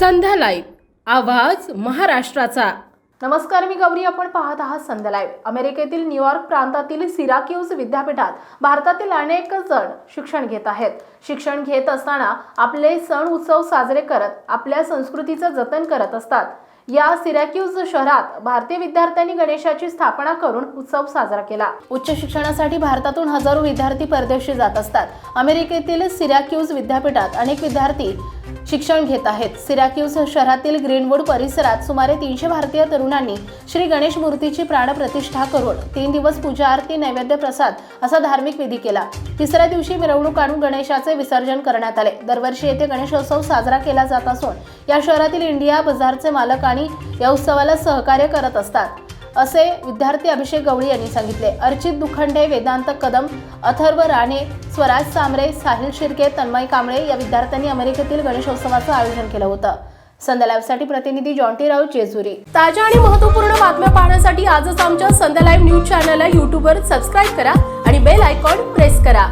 संध्या live आवाज महाराष्ट्राचा. नमस्कार मी गौरी. आपण पाहत आहात संध्या लाईव्ह. अमेरिकेतील न्यूयॉर्क प्रांतातील सिराक्यूज विद्यापीठात भारतातील अनेक जण शिक्षण घेत आहेत. शिक्षण घेत असताना आपले सण उत्सव साजरे करत आपल्या संस्कृतीचं जतन करत असतात. या सिराक्यूज शहरात भारतीय विद्यार्थ्यांनी गणेशाची स्थापना करून उत्सव साजरा केला. उच्च शिक्षणासाठी भारतातून हजारो विद्यार्थी परदेशी जात असतात. अमेरिकेतील सिरॅक्यूज विद्यापीठात अनेक विद्यार्थी शिक्षण घेत आहेत. सिराक्यूज शहरातील ग्रीनवूड परिसरात सुमारे तीनशे भारतीय तरुणांनी श्री गणेश मूर्तीची प्राणप्रतिष्ठा करून तीन दिवस पूजा आरती नैवेद्य प्रसाद असा धार्मिक विधी केला. तिसऱ्या दिवशी मिरवणूक काढून गणेशाचे विसर्जन करण्यात आले. दरवर्षी येथे गणेशोत्सव साजरा केला जात असून या शहरातील इंडिया बाजारचे मालक आणि या उत्सवाला सहकार्य करत असतात. असे विद्यार्थी अभिषेक गवळी यांनी सांगितले. अर्चित दुखंडे वेदांत कदम अथर्व राणे स्वराज सामरे साहिल शिर्के तन्मय कांबळे या विद्यार्थ्यांनी अमेरिकेतील गणेशोत्सवाचं आयोजन केलं होतं. संध्या लाईव्हसाठी प्रतिनिधी जॉन्टी राव जेजुरी. ताज्या आणि महत्त्वपूर्ण बातम्या पाहण्यासाठी आजच आमच्या संध्या लाईव्ह न्यूज चॅनलला यूट्यूबवर सबस्क्राईब करा आणि बेल आयकॉन प्रेस करा.